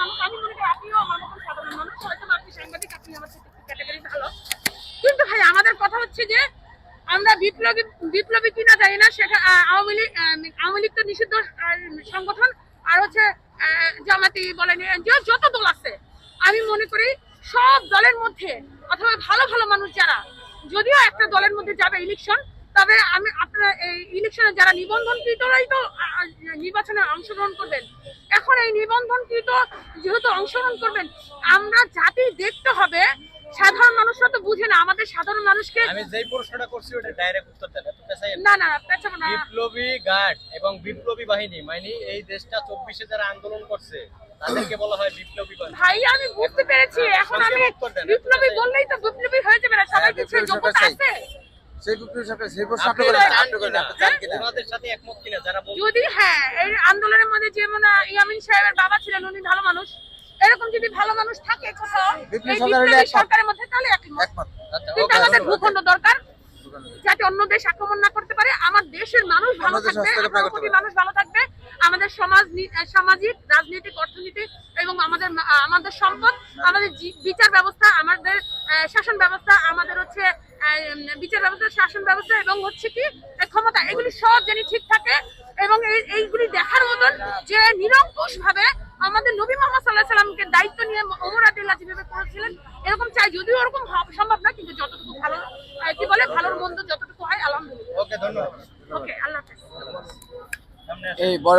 মানুষ আমি মনে করি আপনিও আমার মতন সাধারণ মানুষ, হয়তো আপনি সাংবাদিক, আপনি আমার ক্যাটাগরি ভালো। কিন্তু ভাই, আমাদের কথা হচ্ছে যে আমরা বিপ্লবী বিপ্লবী কিনা জানি না, সেটা আওয়ামী লীগ আওয়ামী লীগ তো নিষিদ্ধ সংগঠন, আর হচ্ছে জামাতি বলেন যত দল আছে, আমি মনে করি সব দলের মধ্যে, অথবা ভালো ভালো মানুষ যারা, যদিও একটা দলের মধ্যে যাবে ইলেকশন তবে আমি আপনারা এই ইলেকশনে যারা নিবন্ধনকৃতরাই তো নির্বাচনে অংশগ্রহণ করবেন। এখন এই নিবন্ধনকৃত যেহেতু অংশগ্রহণ করবেন আমরা জাতি দেখতে হবে। সাধারণ মানুষরা তো বুঝে না আমাদের সাধারণ মানুষকে আমি যেই প্রশ্নটা করছি ওটা ডাইরেক্ট উত্তর দেন। এত পেশাই না না পেছাবো না। বিপ্লবী গার্ড এবং বিপ্লবী বাহিনী মানে এই দেশটা চব্বিশে যারা আন্দোলন করছে তাদেরকে বলা হয় বিপ্লবী বাহিনী। ভাই আমি বুঝতে পেরেছি। এখন আমি। বিপ্লবী বললেই তো বিপ্লবী হয়ে যাবে না সবাই হ্যাঁ, কিছু যোগ্যতা আছে। সেই সরকার সেই প্রশ্ন আপনি করেন আপনি করেন আপনি চান কিনা? ওনাদের সাথে একমত কিনা? যারা যদি হ্যাঁ এই আন্দোলনের মধ্যে যেমন ইয়ামিন সাহেবের বাবা ছিলেন উনি ভালো মানুষ। এরকম যদি ভালো মানুষ থাকে কোথাও এই। সরকারের মধ্যে তাহলে একমত। একমত। আচ্ছা, কিন্তু আমাদের ভূখণ্ড দরকার যাতে অন্য দেশ আক্রমণ না করতে পারে। আমার দেশের মানুষ ভালো থাকবে কোটি মানুষ ভালো থাকবে। আমাদের সমাজ নি- সামাজিক রাজনৈতিক অর্থনীতি এবং আমাদের আমাদের সম্পদ আমাদের বিচার ব্যবস্থা আমাদের আহ, শাসন ব্যবস্থা আমাদের হচ্ছে বিচার ব্যবস্থা শাসন ব্যবস্থা এবং হচ্ছে কি ক্ষমতা এগুলি সব যেন ঠিক থাকে এবং এই- এইগুলি দেখার মতন যে নিরঙ্কুশ ভাবে আমাদের নবী মোহাম্মদ সাল্লাহ সাল্লামকে দায়িত্ব নিয়ে ওমর আদিল্লাহ যেভাবে করেছিলেন এরকম চাই যদিও ওরকম সম্ভব না কিন্তু যতটুকু ভালো কি বলে ভালোর মন্দ যতটুকু হয় আলহামদুলিল্লাহ। ওকে ধন্যবাদ। ওকে আল্লাহ হাফেজ। এই বড়